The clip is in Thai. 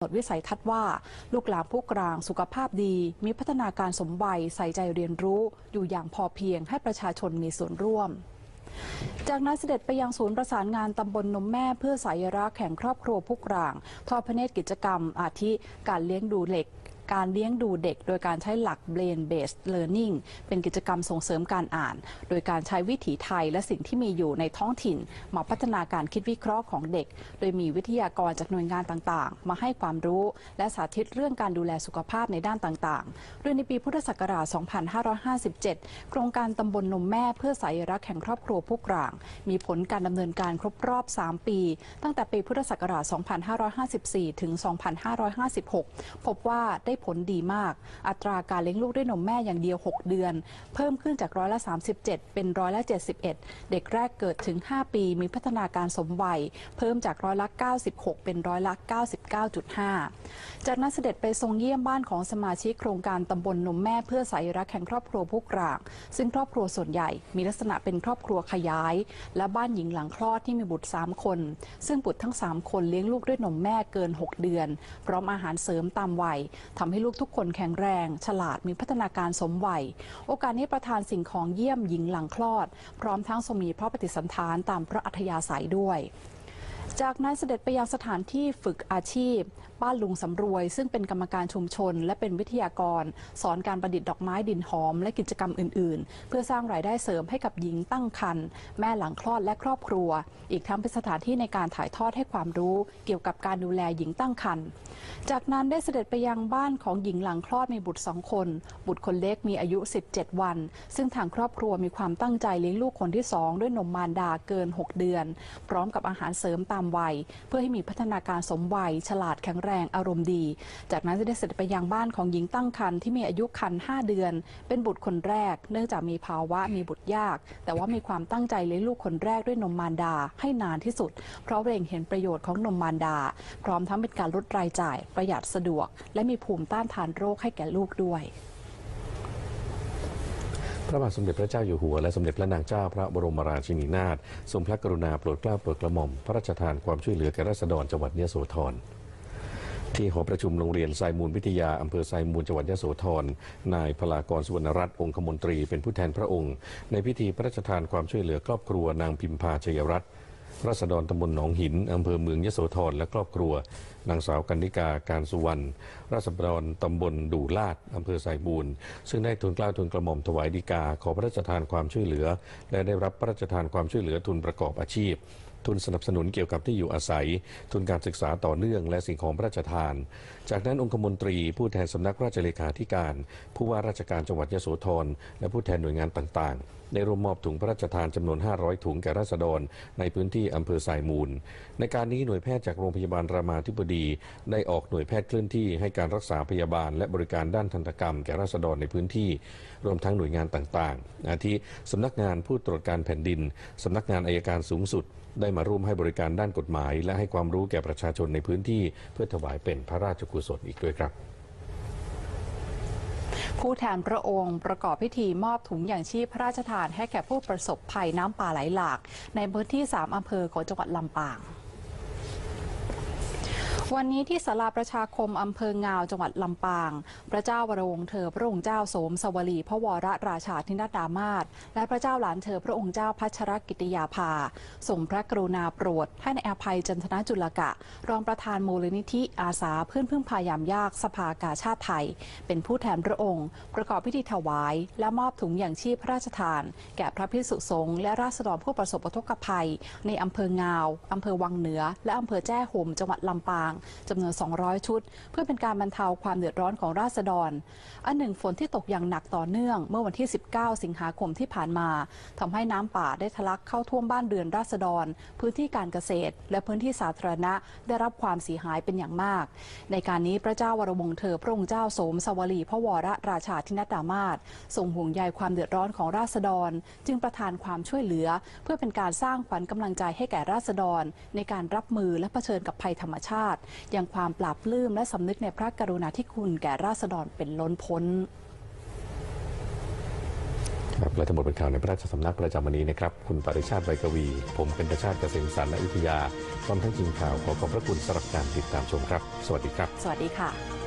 หมดวิสัยทัศน์ว่า ลูกหลานผู้กลางสุขภาพดี มีพัฒนาการสมวัยใส่ใจเรียนรู้ อยู่อย่างพอเพียงให้ประชาชนมีส่วนร่วม จากนั้นเสด็จไปยังศูนย์ประสานงานตำบลนมแม่เพื่อสายรักแข่งครอบครัวผู้กลาง ทอดพระเนตรกิจกรรมอาทิ การเลี้ยงดูเหล็ก การเลี้ยงดูเด็ก โดยการใช้หลัก Brain Based Learning เป็นกิจกรรมส่งเสริมการอ่าน โดยการใช้วิถีไทยและสิ่งที่มีอยู่ในท้องถิ่น มาพัฒนาการคิดวิเคราะห์ของเด็ก โดยมีวิทยากรจากหน่วยงานต่างๆ มาให้ความรู้ และสาธิตเรื่องการดูแลสุขภาพในด้านต่างๆ โดยในปีพุทธศักราช 2557 โครงการตำบลนมแม่เพื่อสายรักแห่งครอบครัวผู้กลาง มีผลการดำเนินการครบรอบ 3 ปี ตั้งแต่ปีพุทธศักราช 2554 ถึง 2556 พบว่าได้ผลดีมาก อัตราการเลี้ยงลูกด้วยนมแม่อย่างเดียว 6 เดือน เพิ่มขึ้นจากร้อยละ 37 เป็นร้อยละ 71 เด็กแรกเกิดถึง 5 ปีมีพัฒนาการสมวัย เพิ่มจากร้อยละ 96 เป็นร้อยละ 99.5 จากนั้นเสด็จไปทรงเยี่ยมบ้านของสมาชิกโครงการตำบลนมแม่เพื่อสายรักแห่งครอบครัวผู้กลางซึ่งครอบครัวส่วนใหญ่มีลักษณะเป็นครอบครัวขยาย และบ้านหญิงหลังคลอดที่มีบุตร 3 คน ซึ่งบุตรทั้ง 3 คนเลี้ยงลูกด้วยนมแม่เกิน 6 เดือน พร้อมอาหารเสริมตามวัยทำให้ลูกทุกคนแข็งแรง ฉลาดมีพัฒนาการสมวัย โอกาสนี้ประธานสิ่งของเยี่ยมหญิงหลังคลอด พร้อมทั้งทรงมีพระปฏิสันฐานตามพระอัธยาศัยด้วยจากนั้นเสด็จไปยังสถานที่ฝึกอาชีพ บ้านลุงสำรวย ซึ่งเป็นกรรมการชุมชน และเป็นวิทยากร สอนการประดิษฐ์ดอกไม้ดินหอม และกิจกรรมอื่น ๆ เพื่อสร้างรายได้เสริมให้กับหญิงตั้งครรภ์แม่หลังคลอดและครอบครัว อีกทั้งเป็นสถานที่ในการถ่ายทอดให้ความรู้ เกี่ยวกับการดูแลหญิงตั้งครรภ์ จากนั้นได้เสด็จไปยังบ้านของหญิงหลังคลอดมีบุตรสองคน บุตรคนเล็กมีอายุ 17 วัน ซึ่งทางครอบครัวมีความตั้งใจเลี้ยงลูกคนที่สองด้วยนมมารดาเกิน 6 เดือน พร้อมกับอาหารเสริมตามวัย เพื่อให้มีพัฒนาการสมวัย ฉลาดแข็งแรงอารมณ์ดี จากนั้นได้เสด็จไปยังบ้านของหญิงตั้งครรภ์ที่มีอายุครรภ์5เดือน เป็นบุตรคนแรก เนื่องจากมีภาวะมีบุตรยาก แต่ว่ามีความตั้งใจเลี้ยงลูกคนแรกด้วยนมมารดาให้นานที่สุด เพราะเร่งเห็นประโยชน์ของนมมารดา พร้อมทั้งเป็นการลดรายจ่ายประหยัดสะดวก และมีภูมิต้านทานโรคให้แก่ลูกด้วย พระบาทสมเด็จพระเจ้าอยู่หัวและสมเด็จพระนางเจ้าพระบรมราชินีนาถทรงพระกรุณาโปรดเกล้าโปรดกระหม่อมพระราชทานความช่วยเหลือแก่ราษฎรจังหวัดยโสธรที่หอประชุมโรงเรียนไซมูลวิทยา อำเภอไซมูลจังหวัดยโสธร นายพลากรสุวรรณรัตน์องคมนตรีเป็นผู้แทนพระองค์ ในพิธีพระราชทานความช่วยเหลือครอบครัวนางพิมพาชยรัตน์ รัษฎรตำบลหนองหิน อำเภอเมืองยโสธรและครอบครัว นางสาวกันนิกาการสุวรรณรัษฎรตำบลดูลาดอำเภอไซบูรณ์ซึ่งได้ทุนกล้าทุนกระหม่อมถวายดีกา ขอพระราชทานความช่วยเหลือ และได้รับพระราชทานความช่วยเหลือทุนประกอบอาชีพ ทุนสนับสนุนเกี่ยวกับที่อยู่อาศัย ทุนการศึกษาต่อเนื่อง และสิ่งของพระราชทาน จากนั้นองคมนตรี ผู้แทนสำนักราชเลขาธิการ ผู้ว่าราชการจังหวัดยโสธรและผู้แทนหน่วยงานต่างๆ ได้ร่วมมอบถุงพระราชทานจำนวน 500 ถุงแก่ราษฎร ในพื้นที่อำเภอสายมูล ในการนี้หน่วยแพทย์จากโรงพยาบาลรามาธิบดี ได้ออกหน่วยแพทย์เคลื่อนที่ให้การรักษาพยาบาล และบริการด้านทันตกรรมแก่ราษฎรในพื้นที่ รวมทั้งหน่วยงานต่างๆ อาทิสำนักงานผู้ตรวจการแผ่นดินสำนักงานอายการสูงสุด ได้มาร่วมให้บริการด้านกฎหมาย และให้ความรู้แก่ประชาชนในพื้นที่ เพื่อถวายเป็นพระราชกุศลอีกด้วยครับผู้แทนพระองค์ประกอบพิธีมอบถุงอย่างชีพพระราชทานให้แก่ผู้ประสบภัยน้ำป่าไหลหลาก ในพื้นที่ 3 อำเภอของจังหวัดลำปาง วันนี้ที่ศาลาประชาคมอำเภองาวจังหวัดลำปาง พระเจ้าวรวงเธอพระองค์เจ้าโสมสวลีพระวรราชาธินดามาศและพระเจ้าหลานเธอพระองค์เจ้าพัชรกิติยาภาทรงพระกรุณาโปรดให้ในอภัยจันทนาจุลกะ รองประธานมูลนิธิอาสาเพื่อนพึ่งพายามยากสภากาชาติไทย เป็นผู้แทนพระองค์ ประกอบพิธีถวาย และมอบถุงอย่างชีพพระราชทาน แก่พระพิสุสงฆ์และราษฎรผู้ประสบอุทกภัย ในอำเภองาวอำเภอวังเหนือ และอำเภอแจ้ห่มจังหวัดลำปางจำนวน 200 ชุด เพื่อเป็นการบรรเทาความเดือดร้อนของราษฎร อันหนึ่งฝนที่ตกอย่างหนักต่อเนื่อง เมื่อวันที่ 19 สิงหาคมที่ผ่านมาทำให้น้ำป่าได้ทะลักเข้าท่วมบ้านเรือนราษฎร พื้นที่การเกษตร และพื้นที่สาธารณะได้รับความเสียหายเป็นอย่างมาก ในการนี้พระเจ้าวรวงเธอพระองค์เจ้าโสมสวลีพระวรราชาธินดามาศทรงห่วงใยความเดือดร้อนของราษฎร จึงประทานความช่วยเหลือ เพื่อเป็นการสร้างขวัญกำลังใจให้แก่ราษฎร ในการรับมือและเผชิญกับภัยธรรมชาติยังความปราบปลื้มและสำนึกในพระกรุณาธิคุณแก่ราษฎรเป็นล้นพ้นครับและทั้งหมดเป็นข่าวในพระราชสำนักประจำวันนี้นะครับ คุณปริชาติใบกวี ผมเป็นประชาติเกษมสารและวิทยาพร้อมทั้งทีมข่าวขอขอบพระคุณสำหรับการติดตามชมครับ สวัสดีครับ สวัสดีค่ะ